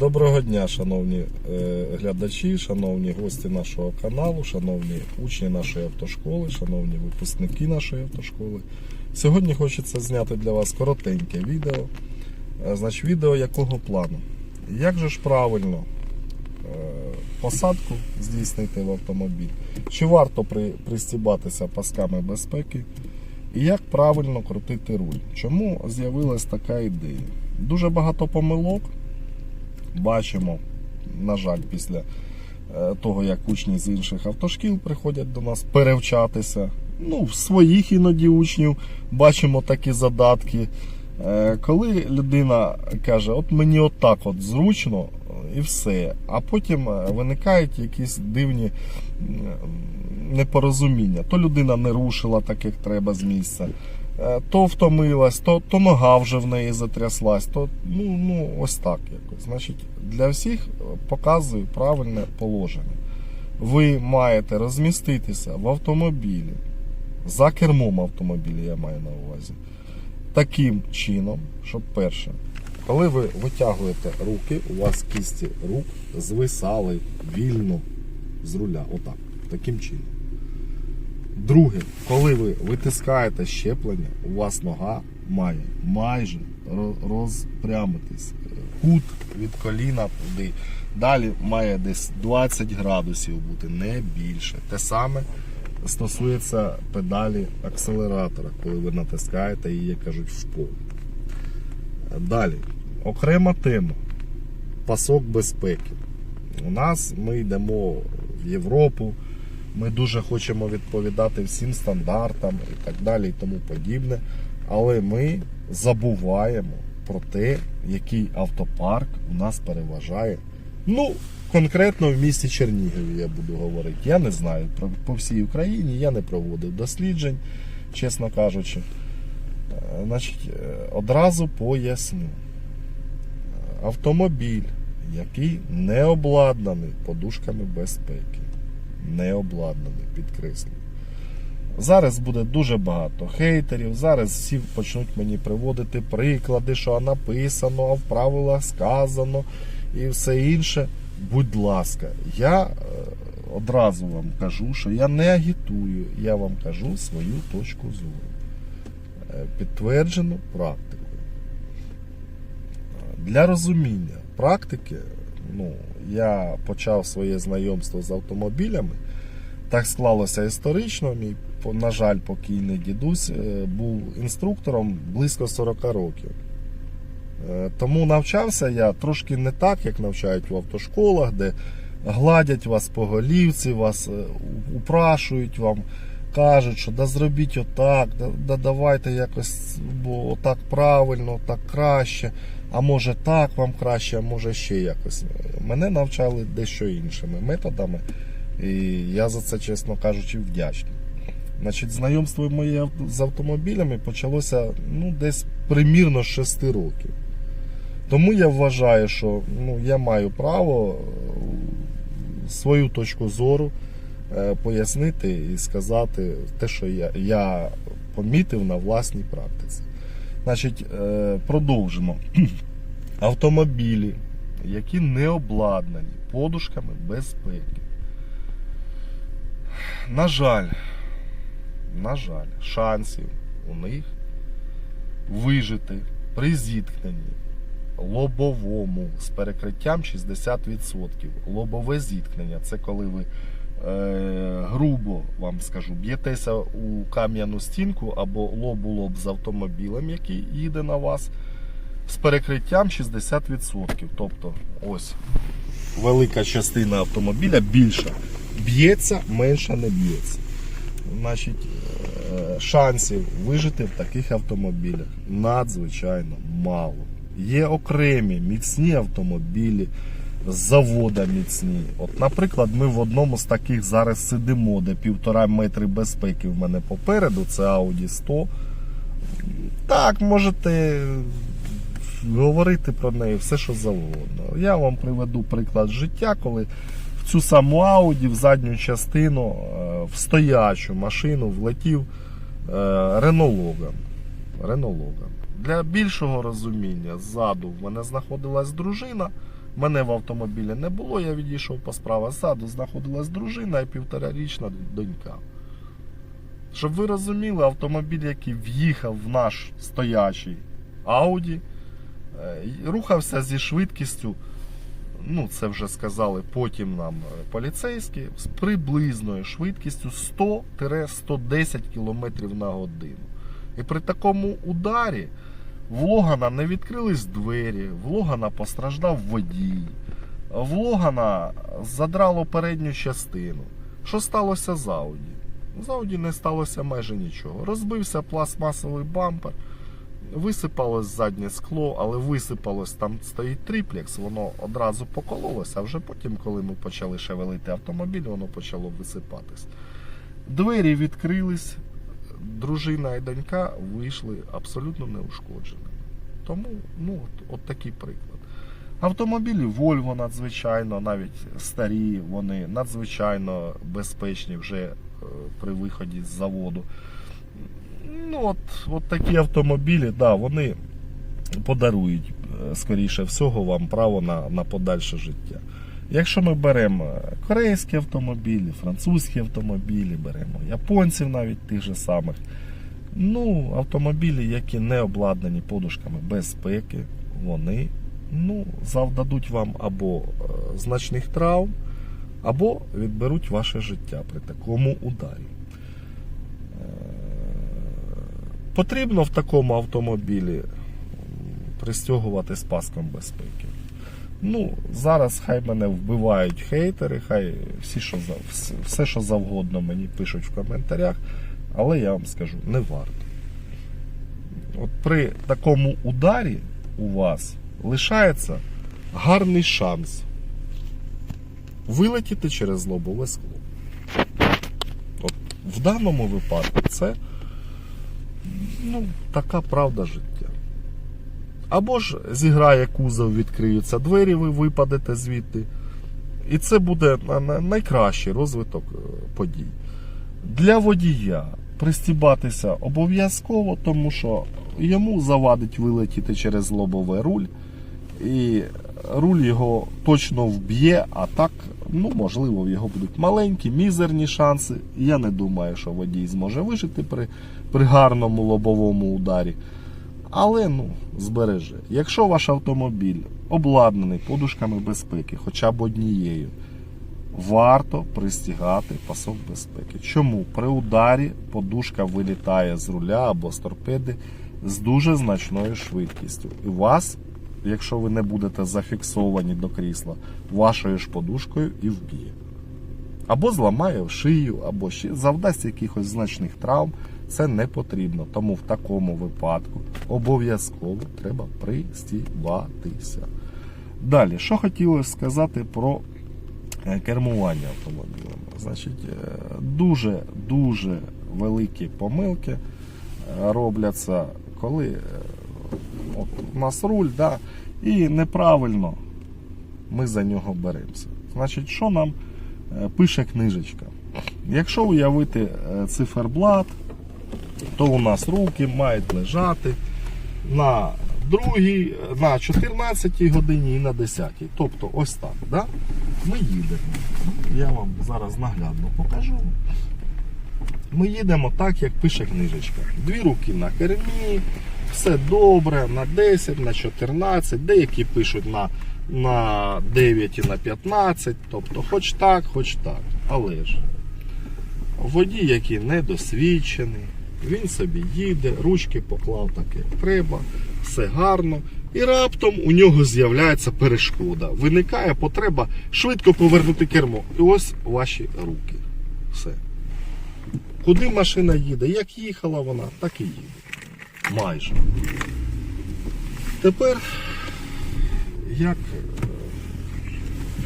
Доброго дня, шановні е, глядачі, шановні гості нашого каналу, шановні учні нашої автошколи, шановні випускники нашої автошколи. Сьогодні хочеться зняти для вас коротеньке відео. Е, Значить, відео якого плану? Як же ж правильно е, посадку здійснити в автомобіль? Чи варто пристібатися пасками безпеки? І як правильно крутити руль? Чому з'явилась така ідея? Дуже багато помилок бачимо, на жаль, після е, того, як учні з інших автошкіл приходять до нас перевчатися. Ну, в своїх іноді учнів бачимо такі задатки. Е, Коли людина каже, от мені отак от зручно і все, а потім е, виникають якісь дивні непорозуміння. То людина не рушила так, як треба з місця, то втомилась, то, то нога вже в неї затряслась, то ну, ну ось так якось. Значить, для всіх е, показую правильне положення. Ви маєте розміститися в автомобілі, за кермом автомобіля, я маю на увазі, таким чином, щоб перше, коли ви витягуєте руки, у вас кісті рук звисали вільно з руля. Отак. Таким чином. Друге, коли ви витискаєте щеплення, у вас нога має майже розпрямитись. Кут від коліна туди. Далі має десь 20 градусів бути, не більше. Те саме стосується педалі акселератора, коли ви натискаєте її, як кажуть, в пол. Далі, окрема тема. Пасок безпеки. У нас ми йдемо в Європу, ми дуже хочемо відповідати всім стандартам і так далі, і тому подібне. Але ми забуваємо про те, який автопарк у нас переважає. Ну, конкретно в місті Чернігові я буду говорити. Я не знаю по всій Україні, я не проводив досліджень, чесно кажучи. Е, Значить, е, одразу поясню. Е, Автомобіль, який не обладнаний подушками безпеки. Не обладнаний, підкреслюю. Зараз буде дуже багато хейтерів. Зараз всі почнуть мені приводити приклади, що написано, а в правилах сказано і все інше. Будь ласка, я е, одразу вам кажу, що я не агітую, я вам кажу свою точку зору. Е, Підтверджену практикою. Для розуміння практики, ну, я почав своє знайомство з автомобілями. Так склалося історично. Мій, на жаль, покійний дідусь е, був інструктором близько 40 років. Е, Тому навчався я трошки не так, як навчають в автошколах, де гладять вас по голівці, вас е, упрашують вам, кажуть, що да зробіть отак, да, да давайте якось, бо отак правильно, так краще. А може так вам краще, а може ще якось. Мене навчали дещо іншими методами. І я за це, чесно кажучи, вдячний. Значить, знайомство моє з автомобілями почалося ну, десь примірно з 6 років. Тому я вважаю, що ну, я маю право е, свою точку зору пояснити і сказати те, що я, я помітив на власній практиці. Значить, е, продовжимо. Автомобілі, які не обладнані подушками безпеки. На жаль, на жаль, шансів у них вижити при зіткненні лобовому з перекриттям 60%. Лобове зіткнення це коли ви е, грубо вам скажу, б'єтеся у кам'яну стінку або лоб у лоб з автомобілем, який їде на вас, з перекриттям 60%. Тобто, ось велика частина автомобіля більша. Б'ється, менша не б'ється. Значить, е, шансів вижити в таких автомобілях надзвичайно мало. Є окремі міцні автомобілі завода міцні. От, наприклад, ми в одному з таких зараз сидимо, де півтора метри безпеки в мене попереду, це Audi 100. Так, можете говорити про неї все, що завгодно. Я вам приведу приклад життя, коли в цю саму Audi в задню частину е, в стоячу машину влетів. Renault Logan. Для більшого розуміння ззаду в мене знаходилась дружина, Мене в автомобілі не було, я відійшов по справа. Ззаду знаходилась дружина і півторарічна донька. Щоб ви розуміли, автомобіль, який в'їхав в наш стоячий Ауді, е, рухався зі швидкістю, ну це вже сказали потім нам е, поліцейські, з приблизною швидкістю 100-110 км на годину. І при такому ударі в Логана не відкрились двері, в Логана постраждав водій, в Логана задрало передню частину. Що сталося з Ауді? З Ауді не сталося майже нічого. Розбився пластмасовий бампер, висипалось заднє скло, але висипалось, там стоїть триплекс, воно одразу покололося, а вже потім, коли ми почали шевелити автомобіль, воно почало висипатись. Двері відкрились, дружина і донька вийшли абсолютно неушкодженими. Тому ну, от, от такий приклад. Автомобілі Volvo надзвичайно, навіть старі, вони надзвичайно безпечні вже е, при виході з заводу. Ну, от, от такі автомобілі, да, вони подарують, е, скоріше всього, вам право на, на подальше життя. Якщо ми беремо корейські автомобілі, французькі автомобілі, беремо японців навіть тих же самих, ну, автомобілі, які не обладнані подушками безпеки, вони ну, завдадуть вам або е, значних травм, або відберуть ваше життя при такому ударі. Е, Потрібно в такому автомобілі пристягувати паском безпеки. Ну, зараз хай мене вбивають хейтери, хай всі, що, все- що завгодно мені пишуть в коментарях, але я вам скажу, не варто. От при такому ударі у вас лишається гарний шанс вилетіти через лобове скло. От в даному випадку це ну, така правда життя. Або ж зіграє кузов, відкриються двері, ви випадете звідти. І це буде на- на- найкращий розвиток е, подій. Для водія пристібатися обов'язково, тому що йому завадить вилетіти через лобове руль, і руль його точно вб'є, а так, ну, можливо, в його будуть маленькі, мізерні шанси. Я не думаю, що водій зможе вижити при, при гарному лобовому ударі. Але ну, збереже. Якщо ваш автомобіль обладнаний подушками безпеки, хоча б однією, варто пристігати пасок безпеки. Чому? При ударі подушка вилітає з руля або з торпеди з дуже значною швидкістю. І вас, якщо ви не будете зафіксовані до крісла, вашою ж подушкою і вб'є. Або зламає в шию, або ще завдасть якихось значних травм. Це не потрібно. Тому в такому випадку обов'язково треба пристібатися. Далі, що хотілося сказати про е, кермування автомобілем. Значить, е, дуже дуже великі помилки е, робляться, коли е, от у нас руль, да, і неправильно ми за нього беремося. Значить, що нам пише книжечка? Якщо уявити циферблат, то у нас руки мають лежати на другій, на 14 годині і на 10. Тобто ось так. Да? Ми їдемо. Я вам зараз наглядно покажу. Ми їдемо так, як пише книжечка. Дві руки на кермі, все добре, на 10, на 14, деякі пишуть на, на 9 і на 15, тобто хоч так, хоч так. Але ж водій, який недосвідчений, він собі їде, ручки поклав так, як треба, все гарно. І раптом у нього з'являється перешкода. Виникає потреба швидко повернути кермо. І ось ваші руки. Все. Куди машина їде? Як їхала вона, так і їде. Майже. Тепер, як е,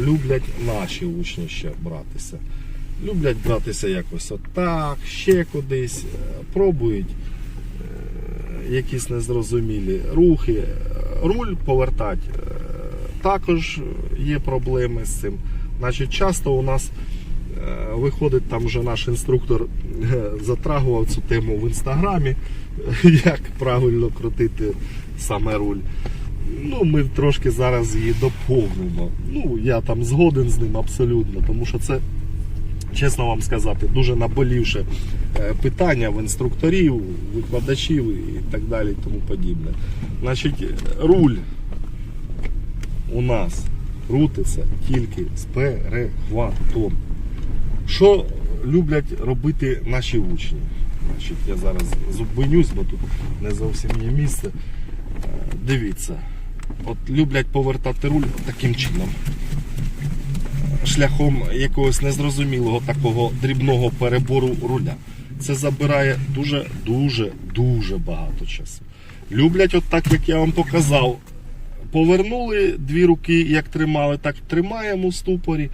люблять наші учні ще братися. Люблять братися якось отак, ще кудись, е, пробують е, якісь незрозумілі рухи. Руль повертати е, також є проблеми з цим. Значить, часто у нас виходить там вже наш інструктор затрагував цю тему в інстаграмі, як правильно крутити саме руль. Ну, ми трошки зараз її доповнимо. Ну, я там згоден з ним абсолютно, тому що це, чесно вам сказати, дуже наболівше е, питання в інструкторів, викладачів і так далі, і тому подібне. Значить, руль у нас крутиться тільки з перехватом. Що люблять робити наші учні? Значить, я зараз зупинюсь, бо тут не зовсім є місце. Е, Дивіться, от люблять повертати руль таким чином. Шляхом якогось незрозумілого такого дрібного перебору руля. Це забирає дуже, дуже, багато часу. Люблять, от так, як я вам показав, повернули дві руки, як тримали, так тримаємо у ступорі.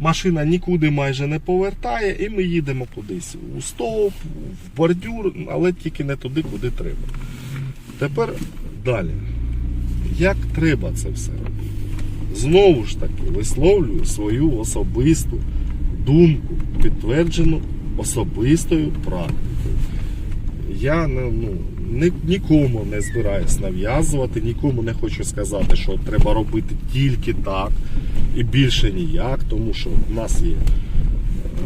Машина нікуди майже не повертає, і ми їдемо кудись у стовп, в бордюр, але тільки не туди, куди треба. Тепер далі. Як треба це все робити? Знову ж таки, висловлюю свою особисту думку, підтверджену особистою практикою. Я не, ну, ні, нікому не збираюсь нав'язувати, нікому не хочу сказати, що треба робити тільки так і більше ніяк, тому що в нас є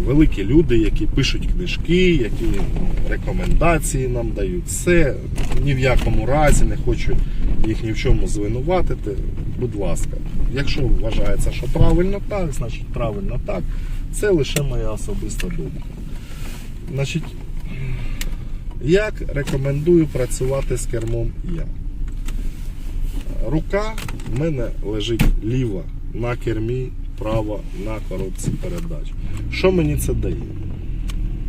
великі люди, які пишуть книжки, які ну, рекомендації нам дають. Це ні в якому разі не хочу їх ні в чому звинуватити. Будь ласка, якщо вважається, що правильно так, значить правильно так. Це лише моя особиста думка. Значить, як рекомендую працювати з кермом я? Рука в мене лежить ліва на кермі, права на коробці передач. Що мені це дає?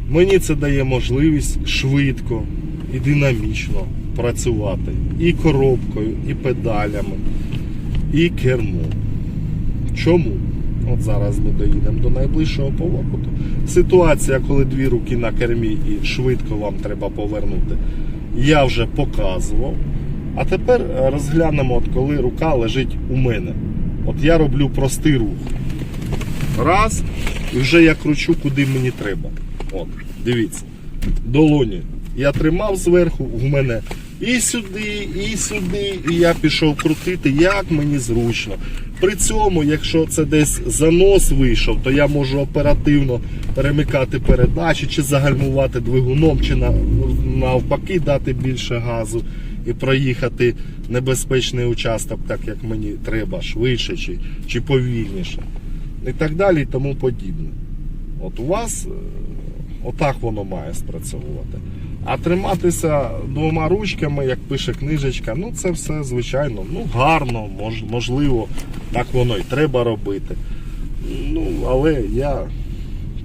Мені це дає можливість швидко і динамічно працювати і коробкою, і педалями, і кермом. Чому? От зараз ми доїдемо до найближчого повороту. Ситуація, коли дві руки на кермі і швидко вам треба повернути, я вже показував. А тепер е, розглянемо, от коли рука лежить у мене. От я роблю простий рух. Раз, і вже я кручу, куди мені треба. От, дивіться. Долоні. Я тримав зверху, в мене і сюди, і сюди, і я пішов крутити, як мені зручно. При цьому, якщо це десь занос вийшов, то я можу оперативно перемикати передачі, чи загальмувати двигуном, чи навпаки дати більше газу і проїхати небезпечний участок, так як мені треба, швидше чи, чи повільніше. І так далі, і тому подібне. От у вас е, отак воно має спрацьовувати. А триматися двома ручками, як пише книжечка, ну це все звичайно, ну гарно, мож, можливо, так воно і треба робити. Ну, але я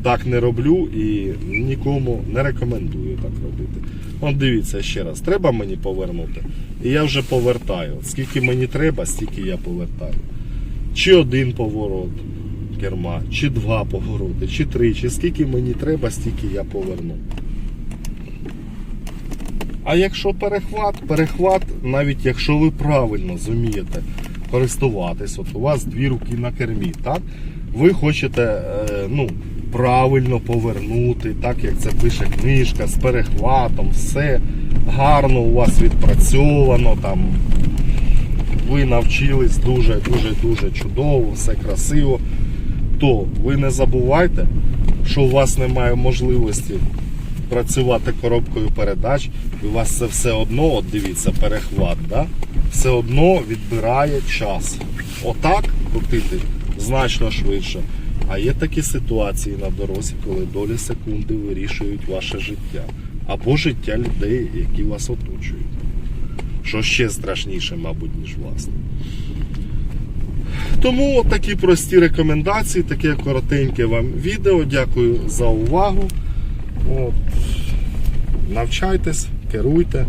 так не роблю і нікому не рекомендую так робити. От дивіться ще раз, треба мені повернути. І я вже повертаю. Скільки мені треба, стільки я повертаю. Чи один поворот керма, чи два повороти, чи три, чи скільки мені треба, стільки я поверну. А якщо перехват, перехват, навіть якщо ви правильно зумієте користуватись, от у вас дві руки на кермі, так? Ви хочете е, ну, правильно повернути, так як це пише книжка, з перехватом, все гарно у вас відпрацьовано, там ви навчились дуже, дуже, дуже чудово, все красиво, то ви не забувайте, що у вас немає можливості працювати коробкою передач, і у вас це все одно, от дивіться, перехват, да? все одно відбирає час. Отак крутити значно швидше. А є такі ситуації на дорозі, коли долі секунди вирішують ваше життя або життя людей, які вас оточують. Що ще страшніше, мабуть, ніж власне. Тому такі прості рекомендації, таке коротеньке вам відео. Дякую за увагу. От. Навчайтесь, керуйте,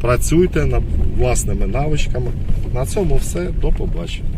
працюйте над власними навичками. На цьому все. До побачення.